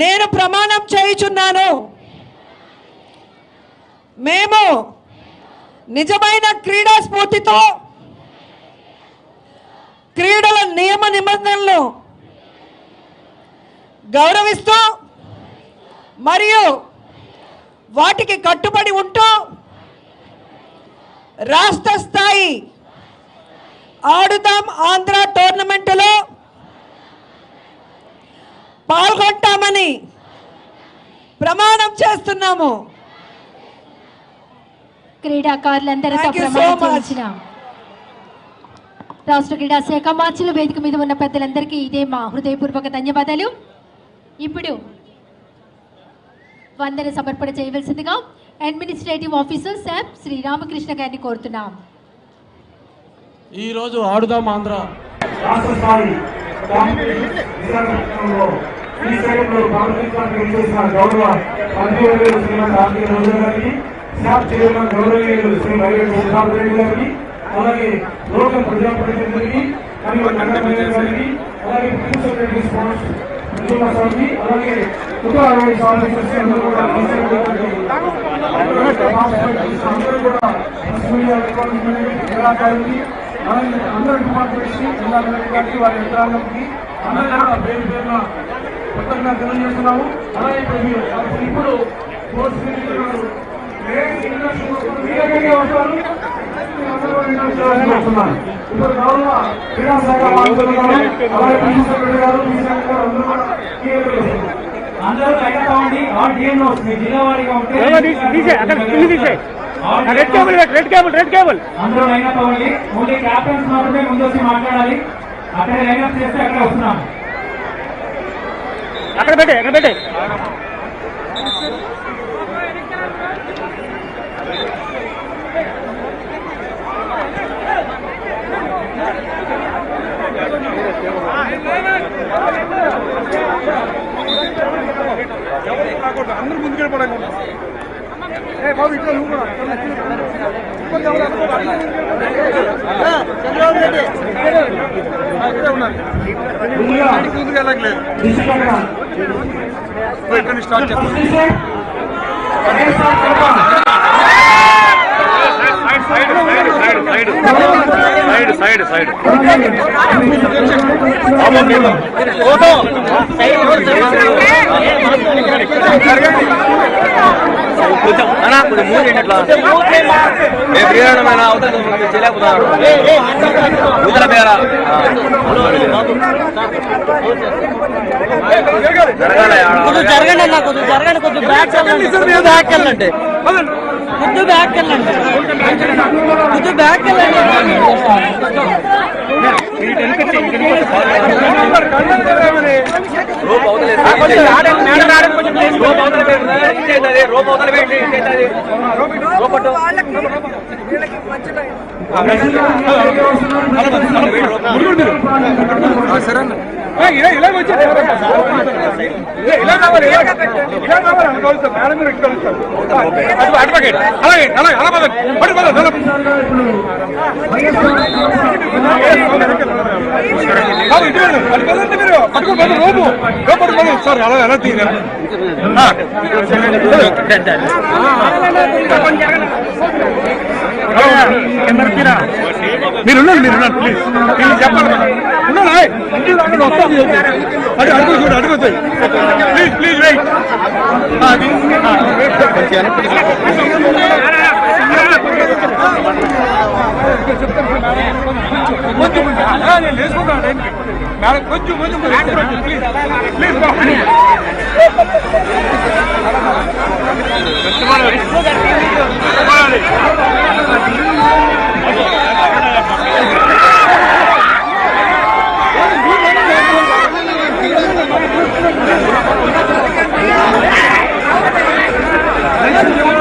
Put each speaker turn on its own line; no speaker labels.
నేను ప్రమాణం చేయుచున్నాను. మేము నిజమైన క్రీడా స్ఫూర్తితో క్రీడల నియమ నిబంధనలు గౌరవిస్తూ మరియు వాటికి కట్టుబడి ఉంటూ రాష్ట్ర స్థాయి ఆడుదాం ఆంధ్ర టోర్నమెంటులో ప్రమాణం చేస్తున్నాము.
క్రీడాకారులందరితో ప్రమాణం రాష్ట్ర క్రీడా శాఖ మార్చుల వేదిక మీద ఉన్న పెద్దలందరికీ ఇదే మా హృదయపూర్వక ధన్యవాదాలు. ఇప్పుడు వందన సమర్పణ చేయవలసిందిగా అడ్మినిస్ట్రేటివ్ ఆఫీసర్ శాప్ శ్రీ రామకృష్ణ గారిని కోరుతున్నాం.
ఈరోజు ఆడుదాం ఆంధ్ర.
రాష్ట్ర స్థాయి ఈ సైడ్లో పాల్గొనడానికి విచ్చేసిన గౌరవ మంత్రివర్యులు శ్రీమతి ఆర్కే రోజు గారికి స్టాఫ్ చైర్మన్ గౌరవీయులు శ్రీ వైవేట్ ఉద్దాబ్ గారికి అలాగే లోకల్ ప్రజాప్రతినిధులకి మరియు నగర మేయర్ గారికి అలాగే ప్రిన్సిపల్ సెక్రటరీ అలాగే ఉప అరవై కూడా అందరూ కూడా అందరూ డిపార్ట్మెంట్స్ చేసి జిల్లా కలెక్టర్ గారికి వారి యంత్రాంగంకి అందరూ కూడా పేరు పేరున కృతజ్ఞత తెలియజేస్తున్నాము. అలాగే ఇప్పుడు ఇప్పుడు అందరూ ఇప్పుడు గౌరవ క్రీడా శాఖ మంత్రులు అలాగే ప్రిన్సిపల్ గారు మీ శాఖ గారు అందరూ కూడా
అందరూ జిల్లా వారిగా ఉంటే
red cable red cable red cable
అందరూ లైన్ అప్ అవ్వండి. ఓన్లీ క్యాప్టెన్స్ మాత్రమే ముందు వచ్చి మాట్లాడాలి. అక్కడ లైన్ అప్ చేస్తే అక్కడ వస్తున్నాం.
అక్కడ పెట్టే అక్కడ పెట్టే. అందరూ ముందుకెళ్ళిపోవడం చంద్రబాబు రెడ్డి. ముందుకు వెళ్ళట్లేదు ఇక్కడ స్టార్ట్ చేస్తాం
సైడ్
సైడ్ సైడ్
కొంచెం అన్నా కొంచెం ప్రియమైన అవతల పేర.
జరగండి అన్న కొద్దిగా జరగండి కొద్దిగా బ్యాక్ బ్యాక్ వెళ్ళండి. కొద్దిగా బ్యాక్ వెళ్ళండి కొద్దిగా బ్యాక్ వెళ్ళండి
రోప్ అవతల రోప్ అవతల ఇంకేది రోప్ అవతల పెట్టి ఇంకేది రోపట్టు
ఇలా ఇలా వచ్చి ఇలా కావాలి ఇలా ఇలా కావాలి అనుకోవాలి మేడం మీరు ఇక్కడ కలుస్తారు అడ్వకేట్ అలాగే అలాగే అలా పదండి పడి పదండి అలా కాదు, ఇటు వెళ్ళండి. అటు పదండి మీరు పట్టుకో పదండి రోపు రోపు పట్టుకో పదండి. సార్ అలా ఎలా తీయరు మీరు ఉండండి మీరు ఉండండి ప్లీజ్ ప్లీజ్ చెప్పండి ప్లీజ్ ప్లీజ్ వెయిట్ అది కొంచెం నేను వేసుకుంటాను కొంచెం కొంచెం ప్లీజ్ ప్లీజ్ ¡Gracias!